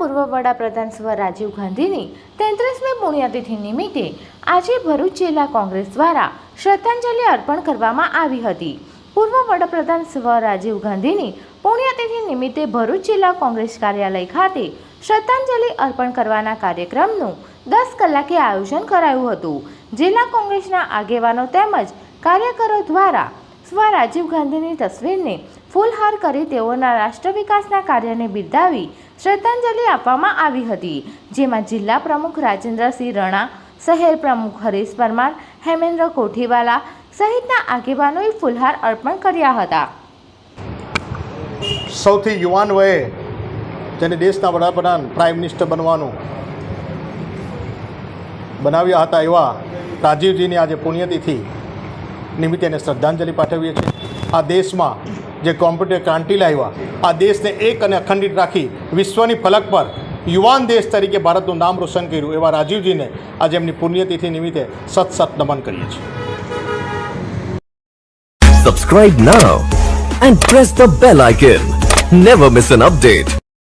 વડાપ્રધાન સ્વ રાજીવ ગાંધીની તેત્રીસમી પુણ્યતિથિ નિમિત્તે આજે ભરૂચ જિલ્લા કોંગ્રેસ દ્વારા શ્રદ્ધાંજલિ અર્પણ કરવામાં આવી હતી. પૂર્વ વડાપ્રધાન સ્વ રાજીવ ગાંધીની પુણ્યતિથિ નિમિત્તે ભરૂચ જિલ્લા કોંગ્રેસ કાર્યાલય ખાતે શ્રદ્ધાંજલિ અર્પણ કરવાના કાર્યક્રમનું દસ કલાકે આયોજન કરાયું હતું. જિલ્લા કોંગ્રેસના આગેવાનો તેમજ કાર્યકરો દ્વારા સ્વ રાજીવ ગાંધીની તસવીરને ફૂલહાર કરી તેઓના રાષ્ટ્ર વિકાસના કાર્યને બિરદાવી શ્રદ્ધાંજલિ આપવામાં આવી હતી. જેમાં જિલ્લા પ્રમુખ રાજેન્દ્રસિંહ રણા, શહેર પ્રમુખ હરીશ પરમાર, હેમેન્દ્ર કોઠીવાલા સહિતના આગેવાનોએ ફૂલહાર અર્પણ કર્યા હતા. સૌથી યુવાન વયે જેને દેશના વડાપ્રધાન, પ્રાઇમ મિનિસ્ટર બનવાનું બનાવ્યા હતા એવા રાજીવજીની આજે પુણ્યતિથિ નિમિત્તે એને શ્રદ્ધાંજલિ પાઠવીએ છીએ. આ દેશમાં જે કોમ્પ્યુટર ક્રાંતિ લાવ્યા, આ દેશને એક અને અખંડિત રાખી વિશ્વની ફલક પર યુવાન દેશ તરીકે ભારતનું નામ રોશન કર્યું, એવા રાજીવજીને આજે એમની પુણ્યતિથિ નિમિત્તે સત સત નમન કરીએ છીએ. Subscribe now and press the bell icon never miss an update.